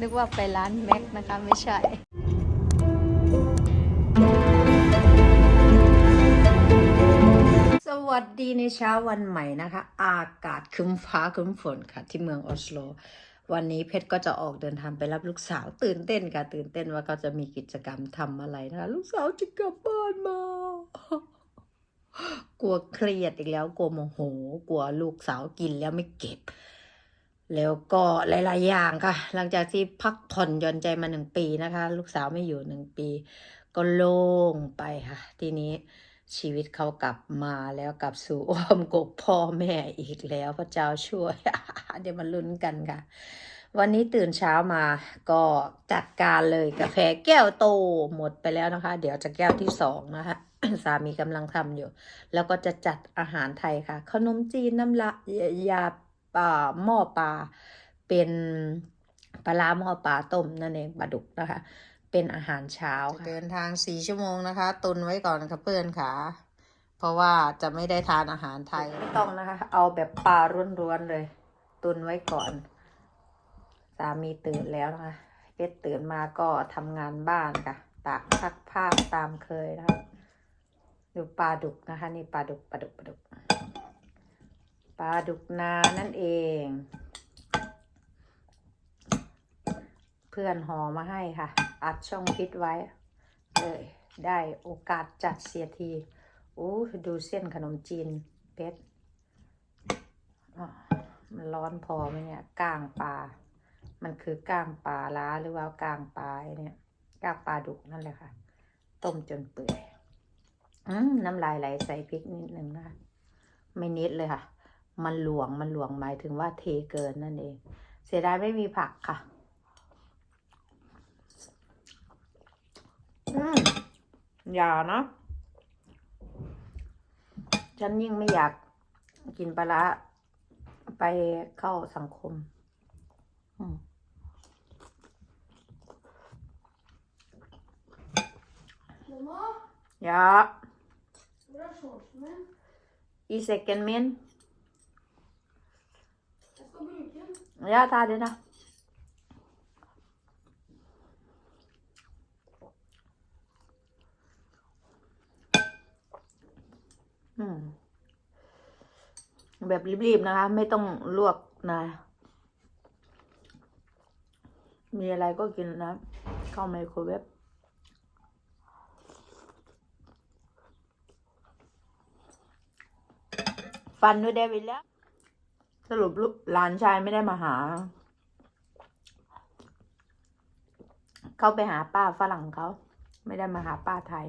นึกว่าไปร้านแม็กนะคะไม่ใช่สวัสดีในเช้าวันใหม่นะคะ อากาศคึ้มฟ้าคึ้มฝนค่ะ ที่เมืองออสโล วันนี้เพชรก็จะออกเดินทางไปรับลูกสาวตื่นเต้นค่ะ ตื่นเต้นว่าเขาจะมีกิจกรรมทำอะไรนะคะ ลูกสาวจะกลับบ้านมากลัวเครียดอีกแล้ว กลัวโมโห กลัวลูกสาวกินแล้วไม่เก็บ แล้วก็หลาย ๆ อย่างค่ะ หลังจากที่พักผ่อนหย่อนใจมาหนึ่งปีนะคะ ลูกสาวไม่อยู่หนึ่งปี ก็โล่งไปค่ะ ทีนี้ชีวิตเขากลับมาแล้วกลับสู่อ้อมกกพ่อแม่อีกแล้วพระเจ้าช่วย เดี๋ยวมาลุ้นกันค่ะ วันนี้ตื่นเช้ามาก็จัดการเลยกาแฟแก้วโตหมดไปแล้วนะคะ เดี๋ยวจะแก้วที่สองนะคะสามีกำลังทำอยู่ แล้วก็จะจัดอาหารไทยค่ะ ขนมจีนน้ำละยาป่า หม้อปลาเป็นปลาร้าหม้อปลาต้มนั่นเองปลาดุกนะคะ เป็นอาหารเช้าค่ะเดินทางสี่ชั่วโมงนะคะ ตุนไว้ก่อนค่ะเพื่อนค่ะ เพราะว่าจะไม่ได้ทานอาหารไทยไม่ต้องนะคะ เอาแบบปลาร้วนๆเลย ตุนไว้ก่อนสามีตื่นแล้วนะคะเพชรตื่นมาก็ทำงานบ้านค่ะตากซักผ้าตามเคยนะคะดูปลาดุกนะคะ นี่ปลาดุกปลาดุกปลาดุก ปลาดุกนานั่นเอง เพื่อนห่อมาให้ค่ะ อัดช่องพิษไว้เลยได้โอกาสจัดเสียทีโอ้ดูเส้นขนมจีนเพชรมันร้อนพอไหมเนี่ยก้างปลา มันคือก้างปลาล้าหรือว่าก้างปลาเนี่ยก้างปลาดุกนั่นแหละค่ะ ต้มจนเปื่อยอน้ำลายไหลใส่พริกนิดนึงนะคะไม่นิดเลยค่ะ มันหลวงมันหลวงหมายถึงว่าเทเกินนั่นเอง เสียดายไม่มีผักค่ะ อืมอย่านะ ฉันยิ่งไม่อยากกินปลาร้าไปเข้าสังคม อืม Mamma, อย่า hvor er shortsen min? อีเซกันมิน Jeg skal bruke den. อ ย่าทาเดี๋ยนะแบบรีบๆนะคะ ไม่ต้องลวกนะ มีอะไรก็กินนะ เข้าไมโครเวฟฟันด้วยเดวิดแล้ว สรุปลูกหลานชายไม่ได้มาหา เขาไปหาป้าฝรั่งเขา ไม่ได้มาหาป้าไทย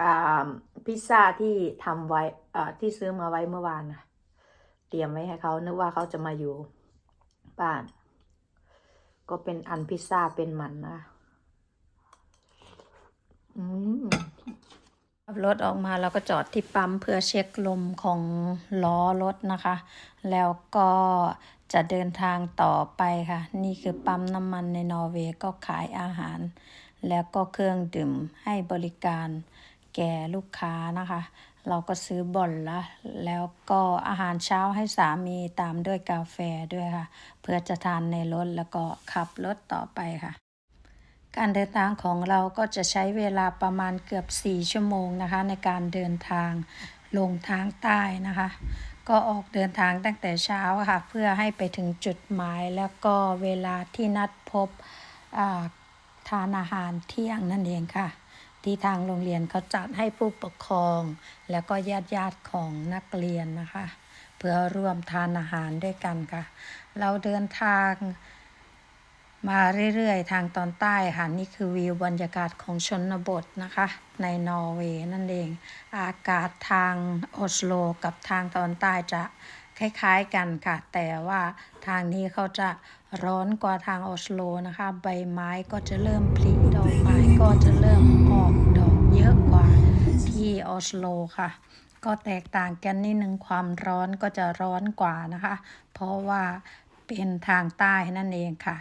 อ่าพิซซ่าที่ทำไว้อ่าที่ซื้อมาไว้เมื่อวานนะเตรียมไว้ให้เขานึกว่าเขาจะมาอยู่บ้าน ก็เป็นอันพิซซ่าเป็นมันนะ อืม ขับรถออกมาเราก็จอดที่ปั๊มเพื่อเช็คลมของล้อรถนะคะ แล้วก็จะเดินทางต่อไปค่ะ นี่คือปั๊มน้ำมันในนอร์เวย์ก็ขายอาหาร แล้วก็เครื่องดื่มให้บริการแก่ลูกค้านะคะ เราก็ซื้อบอลละแล้วก็อาหารเช้าให้สามีตามด้วยกาแฟด้วยค่ะ เพื่อจะทานในรถแล้วก็ขับรถต่อไปค่ะ การเดินทางของเราก็จะใช้เวลาประมาณเกือบ 4 ชั่วโมงนะคะ ในการเดินทางลงทางใต้นะคะ ก็ออกเดินทางตั้งแต่เช้าค่ะ เพื่อให้ไปถึงจุดหมายแล้วก็เวลาที่นัดพบอาทานอาหารเที่ยงนั่นเองค่ะ ที่ทางโรงเรียนเขาจัดให้ผู้ปกครอง แล้วก็ญาติญาติของนักเรียนนะคะ เพื่อร่วมทานอาหารด้วยกันค่ะ เราเดินทาง มาเรื่อยๆ ทางตอนใต้ค่ะ นี่คือวิวบรรยากาศของชนบทนะคะ ในนอร์เวย์นั่นเอง อากาศทางโอสโลกับทางตอนใต้จะคล้ายๆกันค่ะ แต่ว่าทางนี้เขาจะร้อนกว่าทางโอสโลนะคะ ใบไม้ก็จะเริ่มผลิดอกไม้ก็จะเริ่มออกดอกเยอะกว่าที่โอสโลค่ะ ก็แตกต่างกันนิดนึงความร้อนก็จะร้อนกว่านะคะ เพราะว่าเป็นทางใต้นั่นเองค่ะ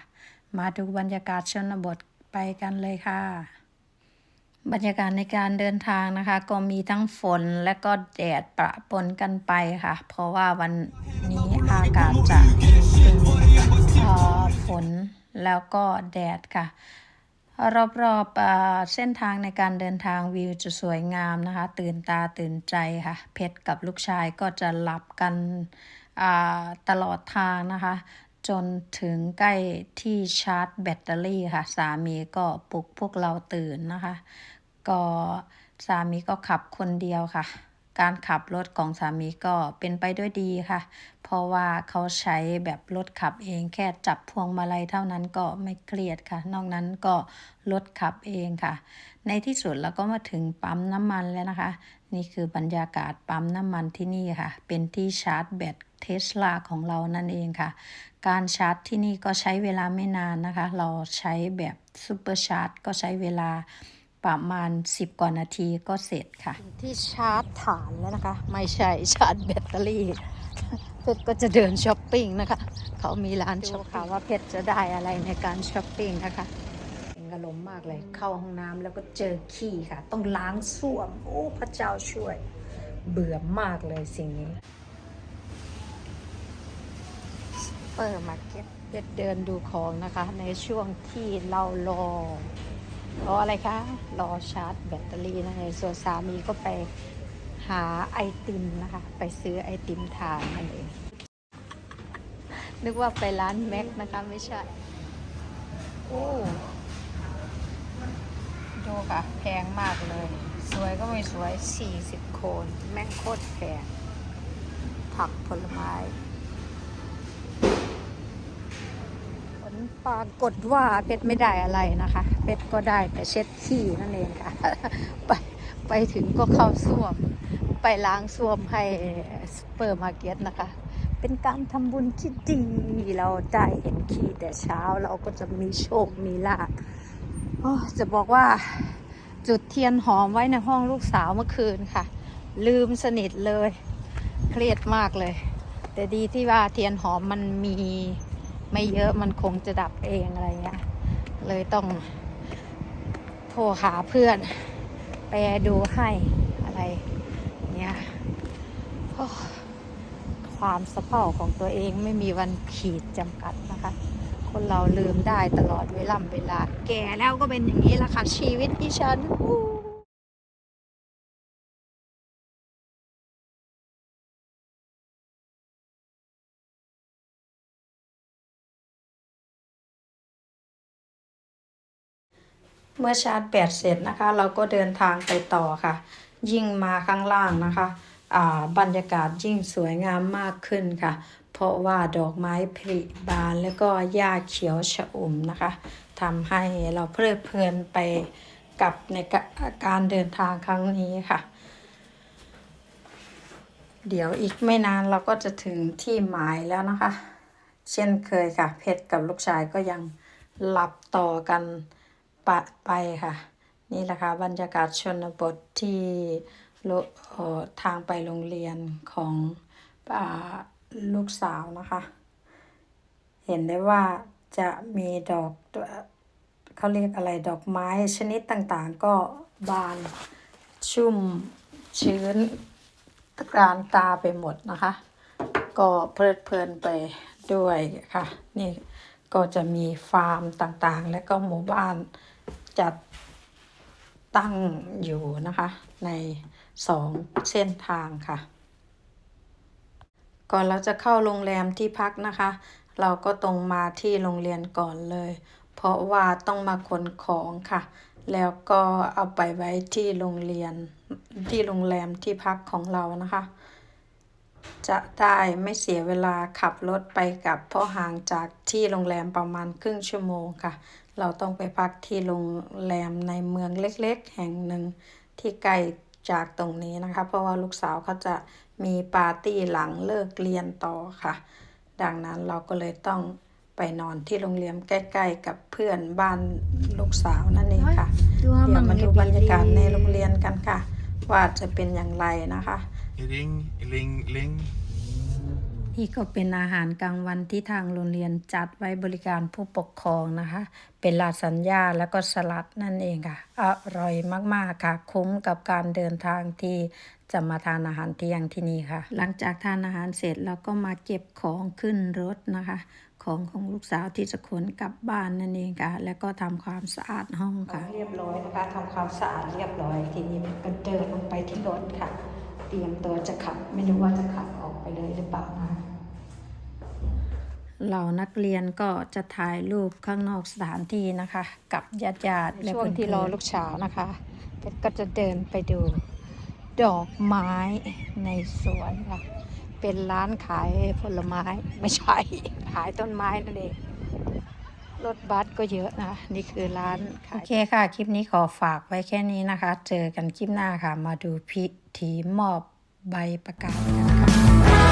มาดูบรรยากาศชนบทไปกันเลยค่ะ บรรยากาศในการเดินทางนะคะ ก็มีทั้งฝนและก็แดดประปนกันไปค่ะ เพราะว่าวันนี้อากาศจะคือเอ่อฝนแล้วก็แดดค่ะ รอบๆเอ่อเส้นทางในการเดินทางวิวจะสวยงามนะคะ ตื่นตาตื่นใจค่ะ เพชรกับลูกชายก็จะหลับกันอ่าตลอดทางนะคะ จนถึงใกล้ที่ชาร์จแบตเตอรี่ค่ะ สามีก็ปลุกพวกเราตื่นนะคะ ก็สามีก็ขับคนเดียวค่ะ การขับรถของสามีก็เป็นไปด้วยดีค่ะ เพราะว่าเขาใช้แบบรถขับเองแค่จับพวงมาลัยเท่านั้นก็ไม่เครียดค่ะ นอกนั้นก็รถขับเองค่ะ ในที่สุดเราก็มาถึงปั๊มน้ำมันแล้วนะคะ นี่คือบรรยากาศปั๊มน้ำมันที่นี่ค่ะ เป็นที่ชาร์จแบต เทสลาของเรานั่นเองค่ะ การชาร์จที่นี่ก็ใช้เวลาไม่นานนะคะ เราใช้แบบซูเปอร์ชาร์จก็ใช้เวลาประมาณ 10 กว่านาทีก็เสร็จค่ะ ที่ชาร์จฐานแล้วนะคะ ไม่ใช่ชาร์จแบตเตอรี่เพชรก็จะเดินช้อปปิ้งนะคะ เขามีร้านช้อปค่ะว่าเพชรจะได้อะไรในการช้อปปิ้งนะคะเป็นอารมณ์มากเลยเข้าห้องน้ำแล้วก็เจอขี้ค่ะ ต้องล้างส้วม โอ้พระเจ้าช่วย เบื่อมากเลยสิ่งนี้ เปิดมาร์เก็ตเดินดูของนะคะ ในช่วงที่เรารอรออะไรคะ รอชาร์จแบตเตอรี่นั่นส่วนสามีก็ไปหาไอติมนะคะ ไปซื้อไอติมทานนั่นเอง นึกว่าไปร้านแม็กนะคะไม่ใช่ โอ้ดูค่ะ แพงมากเลย สวยก็ไม่สวย 40 โคน แม่งโคตรแพง ผักผลไม้ ผ ลปรากฏว่าเพชรไม่ได้อะไรนะคะ เพชรก็ได้แต่เช็ดขี้นั่นเองค่ะ ไปไปถึงก็เข้าส้วม ไปล้างส้วมให้ซูเปอร์มาร์เก็ตนะคะ เป็นการทำบุญที่ดี เราได้เห็นขี้แต่เช้าเราก็จะมีโชคมีลาภจะบอกว่าจุดเทียนหอมไว้ในห้องลูกสาวเมื่อคืนค่ะ ลืมสนิทเลย เครียดมากเลย แต่ดีที่ว่าเทียนหอมมันมี ไม่เยอะมันคงจะดับเองอะไรเงี้ย เลยต้องโทรหาเพื่อนไปดูให้อะไรเงี้ยความสะเพร่าของตัวเองไม่มีวันขีดจำกัดนะคะ คนเราลืมได้ตลอดเวลาเวลา แก่แล้วก็เป็นอย่างนี้ละค่ะชีวิตที่ฉัน เมื่อชาร์จแบตเสร็จนะคะ เราก็เดินทางไปต่อค่ะ ยิ่งมาข้างล่างนะคะอ่าบรรยากาศยิ่งสวยงามมากขึ้นค่ะ เพราะว่าดอกไม้ผลิบานแล้วก็หญ้าเขียวชอุ่มนะคะทำให้เราเพลิดเพลินไปกับในกการเดินทางครั้งนี้ค่ะ เดี๋ยวอีกไม่นานเราก็จะถึงที่หมายแล้วนะคะ เช่นเคยค่ะ เพชรกับลูกชายก็ยังหลับต่อกัน ปะไปค่ะ นี่แหละค่ะบรรยากาศชนบทที่โลทางไปโรงเรียนของอาลูกสาวนะคะ เห็นได้ว่าจะมีดอกเขาเรียกอะไรดอกไม้ชนิดต่างๆ ก็บานชุ่มชื้นตะการตาไปหมดนะคะ ก็เพลิดเพลินไปด้วยค่ะ นี่ก็จะมีฟาร์มต่างๆ และก็หมู่บ้าน จัดตั้งอยู่นะคะในสองเส้นทางค่ะ ก่อนเราจะเข้าโรงแรมที่พักนะคะ เราก็ตรงมาที่โรงเรียนก่อนเลย เพราะว่าต้องมาขนของค่ะ แล้วก็เอาไปไว้ที่โรงเรียนที่โรงแรมที่พักของเรานะคะ จะได้ไม่เสียเวลาขับรถไปกลับ เพราะห่างจากที่โรงแรมประมาณครึ่งชั่วโมงค่ะ เราต้องไปพักที่โรงแรมในเมืองเล็กๆ แห่งหนึ่งที่ไกลจากตรงนี้นะคะ เพราะว่าลูกสาวเขาจะมีปาร์ตี้หลังเลิกเรียนต่อค่ะ ดังนั้นเราก็เลยต้องไปนอนที่โรงเรียนใกล้ ๆ กับเพื่อนบ้านลูกสาวนั่นเองค่ะ เดี๋ยวมาดูบรรยากาศในโรงเรียนกันค่ะ ว่าจะเป็นอย่างไรนะคะ ลิงลิงลิง นี่ก็เป็นอาหารกลางวันที่ทางโรงเรียนจัดไว้บริการผู้ปกครองนะคะ เป็นลาสัญญาแล้วก็สลัดนั่นเองค่ะ อร่อยมากๆค่ะ คุ้มกับการเดินทางที่จะมาทานอาหารเที่ยงที่นี่ค่ะ หลังจากทานอาหารเสร็จเราก็มาเก็บของขึ้นรถนะคะ ของของลูกสาวที่จะขนกลับบ้านนั่นเองค่ะ แล้วก็ทำความสะอาดห้องค่ะ เรียบร้อยนะคะทำความสะอาดเรียบร้อยทีนี้ก็เดินลงไปที่รถค่ะ เตรียมตัวจะขับ ไม่รู้ว่าจะขับออกไปเลยหรือเปล่านะคะเหล่านักเรียนก็จะถ่ายรูปข้างนอกสถานที่นะคะ กับญาติญาติช่วงที่รอลูกสาวนะคะก็จะเดินไปดูดอกไม้ในสวนค่ะ เป็นร้านขายผลไม้ไม่ใช่ขายต้นไม้นั่นเองรถบัสก็เยอะนะ นี่คือร้านโอเคค่ะ คลิปนี้ขอฝากไว้แค่นี้นะคะ เจอกันคลิปหน้าค่ะ มาดูพิ ธีมอบใบประกาศกันค่ะ